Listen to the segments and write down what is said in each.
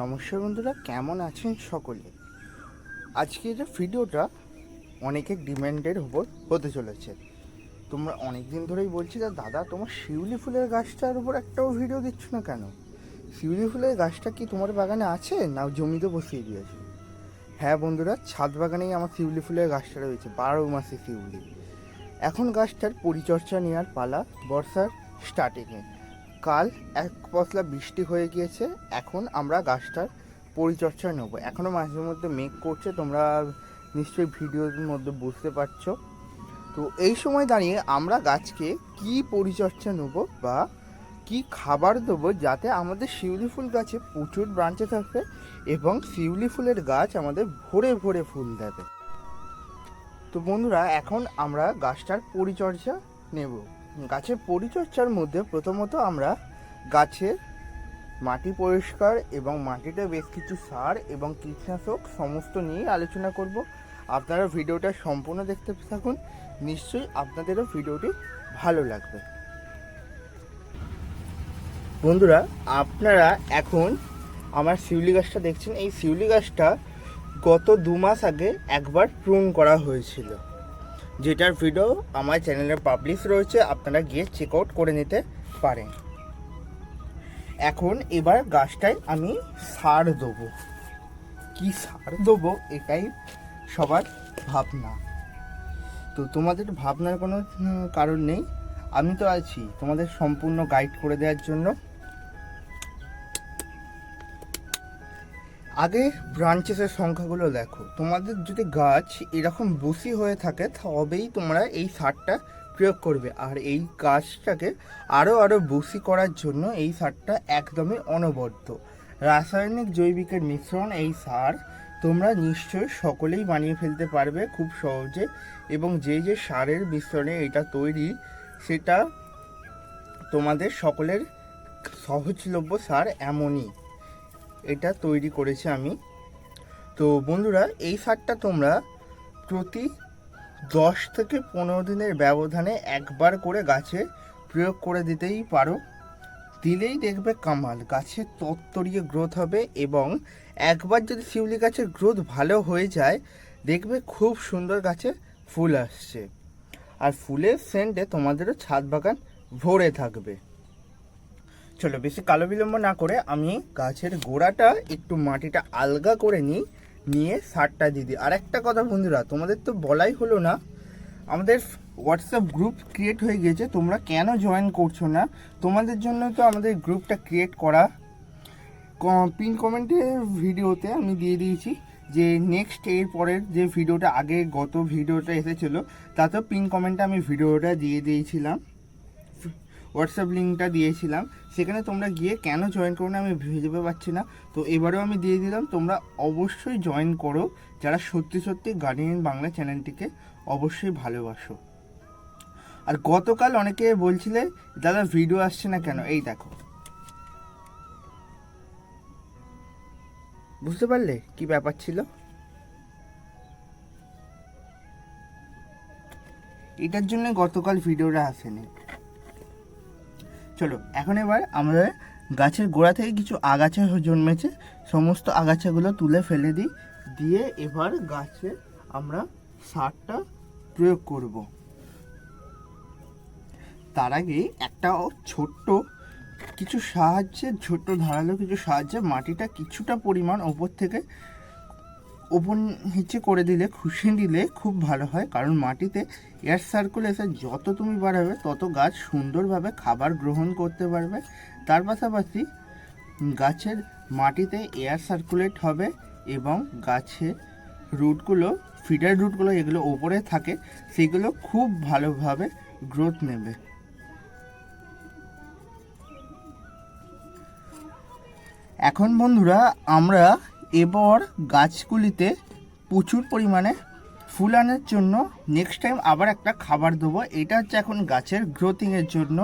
নমস্কার বন্ধুরা, কেমন আছেন সকলে? আজকের ভিডিওটা অনেকের ডিমান্ডের উপর হতে চলেছে। তোমরা অনেক দিন ধরেই বলছি যে, দাদা, তোমার শিউলি ফুলের গাছটার উপর একটাও ভিডিও দিচ্ছ না কেন? শিউলি ফুলের গাছটা কি তোমার বাগানে আছে না জমিতে বসিয়ে দিয়েছ? হ্যাঁ বন্ধুরা, ছাদ বাগানেই আমার শিউলি ফুলের গাছটা রয়েছে, বারো মাসে শিউলি। এখন গাছটার পরিচর্যা নেওয়ার পালা বর্ষার স্টার্টিংয়ে কাল এক পশলা বৃষ্টি হয়ে গিয়েছে, এখন আমরা গাছটার পরিচর্যা নেব। এখনও মাঝে মধ্যে মেঘ করছে, তোমরা নিশ্চয়ই ভিডিওর মধ্যে বুঝতে পারছ। তো এই সময় দাঁড়িয়ে আমরা গাছকে কি পরিচর্যা নেব বা কি খাবার দেবো যাতে আমাদের শিউলি ফুল গাছে প্রচুর ব্রাঞ্চে থাকবে এবং শিউলি ফুলের গাছ আমাদের ভরে ভরে ফুল দেবে। তো বন্ধুরা, এখন আমরা গাছটার পরিচর্যা নেব। গাছের পরিচর্যার মধ্যে প্রথমত আমরা গাছের মাটি পরিষ্কার এবং মাটিতে বেশ কিছু সার এবং কীটনাশক সমস্ত নিয়ে আলোচনা করব। আপনারা ভিডিওটা সম্পূর্ণ দেখতে থাকুন। নিশ্চয়ই আপনাদেরও ভিডিওটি ভালো লাগবে। বন্ধুরা, আপনারা এখন আমার শিউলি গাছটা দেখছেন। এই শিউলি গাছটা গত দু মাস আগে একবার প্রুন করা হয়েছিল। যেটার ভিডিও আমার চ্যানেলে পাবলিশ রয়েছে, আপনারা গিয়ে চেক আউট করে নিতে পারেন। এখন এবার গাছটায় আমি সার দেবো। কি সার দেবো এটাই সবার ভাবনা। তো তোমাদের ভাবনার কোনো কারণ নেই। আমি তো আছি তোমাদের সম্পূর্ণ গাইড করে দেওয়ার জন্য। আগে ব্রাঞ্চেসের সংখ্যাগুলো দেখো। তোমাদের যদি গাছ এরকম বসি হয়ে থাকে, তবেই তোমরা এই সারটা প্রয়োগ করবে। আর এই গাছটাকে আরও আরও বসি করার জন্য এই সারটা একদমই অনবদ্য। রাসায়নিক জৈবিকের মিশ্রণ এই সার তোমরা নিশ্চয়ই সকলেই বানিয়ে ফেলতে পারবে খুব সহজে। এবং যে যে সারের মিশ্রণে এটা তৈরি, সেটা তোমাদের সকলের সহজলভ্য সার এমনই। এটা তৈরি করেছি আমি। তো বন্ধুরা, এই সারটা তোমরা প্রতি দশ থেকে পনেরো দিনের ব্যবধানে একবার করে গাছে প্রয়োগ করে দিতেই পারো। দিলেই দেখবে কামাল গাছের তত্তরিয়ে গ্রোথ হবে এবং একবার যদি শিউলি গাছের গ্রোথ ভালো হয়ে যায়, দেখবে খুব সুন্দর গাছে ফুল আসছে। আর ফুলের সেন্টে তোমাদেরও ছাদ বাগান ভরে থাকবে। চলো, বেশি কালো বিলম্ব না করে আমি গাছের গোড়াটা একটু মাটিটা আলগা করে নিই, নিয়ে সারটা দিয়ে দিই। আর একটা কথা বন্ধুরা, তোমাদের তো বলাই হলো না, আমাদের হোয়াটসঅ্যাপ গ্রুপ ক্রিয়েট হয়ে গেছে, তোমরা কেন জয়েন করছ না? তোমাদের জন্য তো আমাদের গ্রুপটা ক্রিয়েট করা পিন কমেন্টের ভিডিওতে আমি দিয়ে দিয়েছি যে নেক্সট এর পরের যে ভিডিওটা আগে গত ভিডিওটা এসেছিল, তাতেও পিন কমেন্টে আমি ভিডিওটা দিয়ে দিয়েছিলাম। হোয়াটসঅ্যাপ লিঙ্কটা দিয়েছিলাম। সেখানে তোমরা গিয়ে কেন জয়েন করো না আমি ভেবে পাচ্ছি না। তো এবারেও আমি দিয়ে দিলাম, তোমরা অবশ্যই জয়েন করো। যারা সত্যি সত্যি গার্ডিয়ান বাংলা চ্যানেলটিকে অবশ্যই ভালোবাসো। আর গতকাল অনেকে বলছিলে, দাদা ভিডিও আসছে না কেন? এই দেখো। বুঝতে পারলে কি ব্যাপার ছিল? এটার জন্য গতকাল ভিডিওটা আসেনি। চলো, এখন এবার আমাদের গাছের গোড়া থেকে কিছু আগাছা জন্মেছে। সমস্ত আগাছাগুলো তুলে ফেলে দিই, দিয়ে এবার গাছে আমরা সারটা প্রয়োগ করব। তার আগে একটা ছোট্ট কিছু সাহায্যে ছোট্ট ধারালো কিছু সাহায্যে মাটিটা কিছুটা পরিমাণ ওপর থেকে ওপর নিচে করে দিলে, খুশি দিলে খুব ভালো হয়। কারণ মাটিতে এয়ার সার্কুলেশন যত তুমি বাড়াবে, তত গাছ সুন্দরভাবে খাবার গ্রহণ করতে পারবে। তার পাশাপাশি গাছের মাটিতে এয়ার সার্কুলেট হবে এবং গাছের রুটগুলো ফিডার রুটগুলো এগুলো ওপরে থাকে, সেগুলো খুব ভালোভাবে গ্রোথ নেবে। এখন বন্ধুরা, আমরা এবার গাছগুলিতে প্রচুর পরিমাণে ফুল আনার জন্য নেক্সট টাইম আবার একটা খাবার দেবো। এটা হচ্ছে এখন গাছের গ্রোথিংয়ের জন্য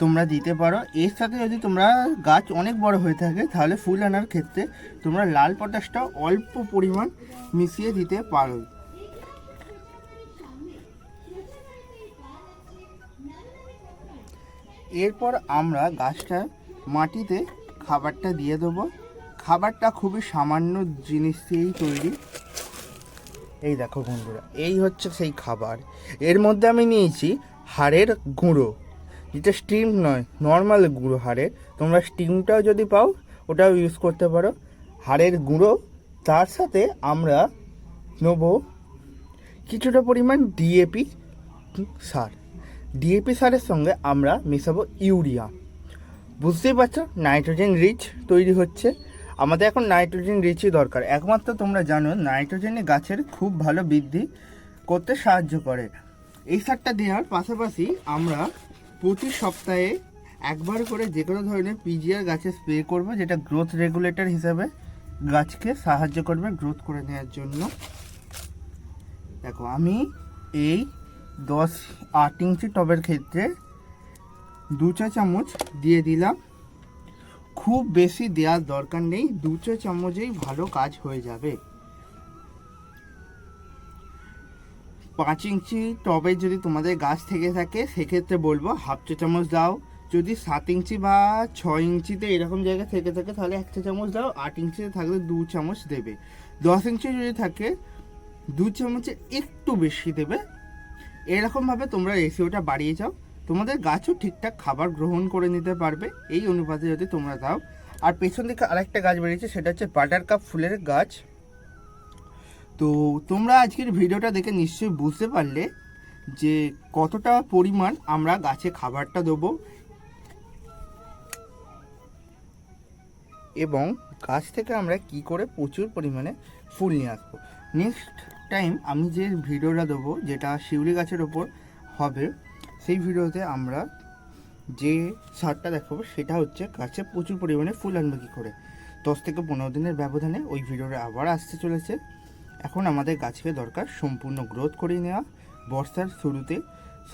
তোমরা দিতে পারো। এর সাথে যদি তোমরা গাছ অনেক বড় হয়ে থাকে, তাহলে ফুল আনার ক্ষেত্রে তোমরা লাল পটাশটা অল্প পরিমাণ মিশিয়ে দিতে পারো। এরপর আমরা গাছটা মাটিতে খাবারটা দিয়ে দেবো। খাবারটা খুবই সামান্য জিনিস দিয়েই তৈরি। এই দেখো বন্ধুরা, এই হচ্ছে সেই খাবার। এর মধ্যে আমি নিয়েছি হাড়ের গুঁড়ো। যেটা স্টিম নয় নর্মাল গুঁড়ো হাড়ের। তোমরা স্টিমটাও যদি পাও, ওটাও ইউজ করতে পারো। হাড়ের গুঁড়ো, তার সাথে আমরা নেব কিছুটা পরিমাণ ডিএপি সার। ডিএপি সারের সঙ্গে আমরা মেশাবো ইউরিয়া। বুঝতেই পারছ নাইট্রোজেন রিচ তৈরি হচ্ছে। আমাদের এখন নাইট্রোজেন রিচই দরকার। একমাত্র তোমরা জানো নাইট্রোজেনে গাছের খুব ভালো বৃদ্ধি করতে সাহায্য করে। এই সারটা দেওয়ার পাশাপাশি আমরা প্রতি সপ্তাহে একবার করে যে কোনো ধরনের পিজিআর গাছে স্প্রে করব, যেটা গ্রোথ রেগুলেটর হিসাবে গাছকে সাহায্য করবে গ্রোথ করে নেওয়ার জন্য। দেখো, আমি এই দশ আট ইঞ্চি টবের ক্ষেত্রে দু চা চামচ দিয়ে দিলাম। খুব বেশি দেওয়ার দরকার নেই, দু চা চামচেই ভালো কাজ হয়ে যাবে। পাঁচ ইঞ্চি টবে যদি তোমাদের গাছ থেকে থাকে, সেক্ষেত্রে বলব হাফ চা চামচ দাও। যদি সাত ইঞ্চি বা ছয় ইঞ্চিতে এরকম জায়গা থেকে থাকে, তাহলে এক চা চামচ দাও, আট ইঞ্চিতে থাকলে দু চামচ দেবে। দশ ইঞ্চি যদি থাকে, দু চামচে একটু বেশি দেবে। এরকমভাবে তোমরা রেশিওটা বাড়িয়ে যাও। তোমাদের গাছও ঠিকঠাক খাবার গ্রহণ করে নিতে পারবে। এই অনুপাতে যদি তোমরা দাও। আর পেছন দিকে আরেকটা গাছ বেরিয়েছে, সেটা হচ্ছে বাটার কাপ ফুলের গাছ। তো তোমরা আজকের ভিডিওটা দেখে নিশ্চয়ই বুঝতে পারলে যে কতটা পরিমাণ আমরা গাছে খাবারটা দেবো। এবং গাছ থেকে আমরা কি করে প্রচুর পরিমাণে ফুল নিয়ে আসব। নেক্সট টাইম আমি যে ভিডিওটা দেবো, যেটা শিউলি গাছের ওপর হবে সেই ভিডিওতে আমরা যে সারটা দেখাবো, সেটা হচ্ছে গাছে প্রচুর পরিমাণে ফুল আনবে কী করে। দশ থেকে পনেরো দিনের ব্যবধানে ওই ভিডিওটা আবার আসতে চলেছে। এখন আমাদের গাছকে দরকার সম্পূর্ণ গ্রোথ করিয়ে নেওয়া। বর্ষার শুরুতে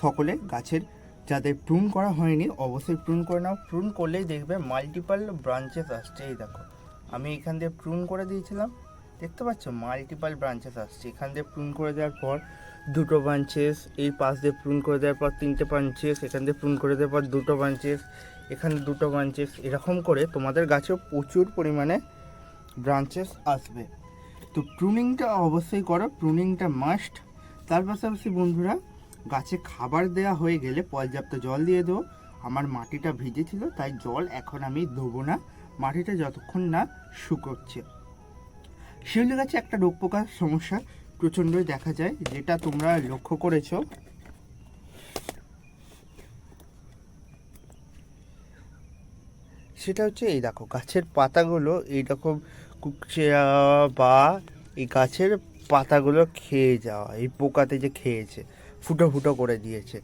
সকলে গাছের যাদের প্রুন করা হয়নি, অবশ্যই প্রুন করে নাও। প্রুন করলেই দেখবে মাল্টিপাল ব্রাঞ্চেস আসছে। এই দেখো, আমি এখান দিয়ে প্রুন করে দিয়েছিলাম। দেখতে পাচ্ছ? মাল্টিপাল ব্রাঞ্চেস আসছে। এখান দিয়ে প্রুন করে দেওয়ার পর দুটো ব্রাঞ্চেস এই পাশ দিয়ে প্রুন করে দেওয়ার পর তিনটে ব্রাঞ্চেস এখান দিয়ে প্রুন করে দেওয়ার পর দুটো ব্রাঞ্চেস এখানে দুটো ব্রাঞ্চেস এরকম করে তোমাদের গাছেও প্রচুর পরিমাণে ব্রাঞ্চেস আসবে। তো প্রুনিংটা অবশ্যই করো। প্রুনিংটা মাস্ট তার পাশাপাশি বন্ধুরা, গাছে খাবার দেওয়া হয়ে গেলে পর্যাপ্ত জল দিয়ে দেবো। আমার মাটিটা ভিজে ছিল তাই জল এখন আমি দেবো না। মাটিটা যতক্ষণ না শুকোচ্ছে। শিউলি গাছে একটা রোগ পোকার সমস্যা প্রচণ্ডই দেখা যায়, যেটা তোমরা লক্ষ্য করেছ। সেটা হচ্ছে এই দেখো, গাছের পাতাগুলো এইরকম কুকচে যাওয়া বা এই গাছের পাতাগুলো খেয়ে যাওয়া, এই পোকাতে যে খেয়েছে, ফুটো ফুটো করে দিয়েছে।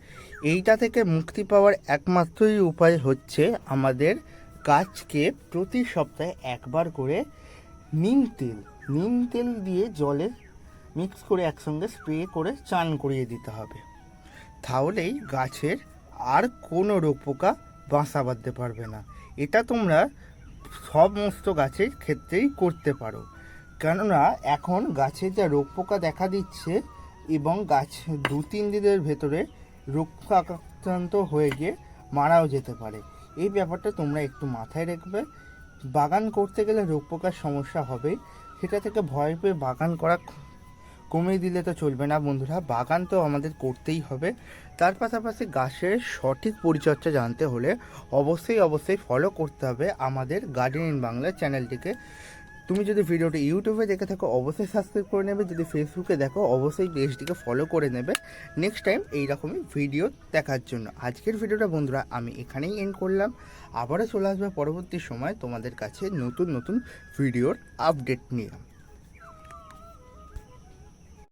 এইটা থেকে মুক্তি পাওয়ার একমাত্রই উপায় হচ্ছে আমাদের গাছকে প্রতি সপ্তাহে একবার করে নিম তেল নিম তেল দিয়ে জলে মিক্স করে একসঙ্গে স্প্রে করে চান করিয়ে দিতে হবে। তাহলেই গাছের আর কোনো রোগ পোকা বাসা বাঁধতে পারবে না। এটা তোমরা সমস্ত গাছের ক্ষেত্রেই করতে পারো। কেননা, এখন গাছে যা রোগ পোকা দেখা দিচ্ছে এবং গাছ দু, তিন দিনের ভেতরে রোগ আক্রান্ত হয়ে গিয়ে মারাও যেতে পারে। এই ব্যাপারটা তোমরা একটু মাথায় রাখবে। বাগান করতে গেলে রোগ পোকার সমস্যা হবেই। সেটা থেকে ভয় পেয়ে বাগান করা কমিয়ে দিলে তো চলবে না বন্ধুরা। বাগান তো আমাদের করতেই হবে। তার পাশাপাশি গাছের সঠিক পরিচর্যা জানতে হলে অবশ্যই অবশ্যই ফলো করতে হবে আমাদের গার্ডেন ইন বাংলা চ্যানেলটিকে তুমি যদি ভিডিওটি ইউটিউবে দেখে থাকো, অবশ্যই সাবস্ক্রাইব করে নেবে। যদি ফেসবুকে দেখো, অবশ্যই পেজটিকে ফলো করে নেবে। নেক্সট টাইম এইরকমই ভিডিও দেখার জন্য। আজকের ভিডিওটা বন্ধুরা, আমি এখানেই এন্ড করলাম। আবারও চলে আসবে পরবর্তী সময় তোমাদের কাছে নতুন নতুন ভিডিওর আপডেট নিয়ে।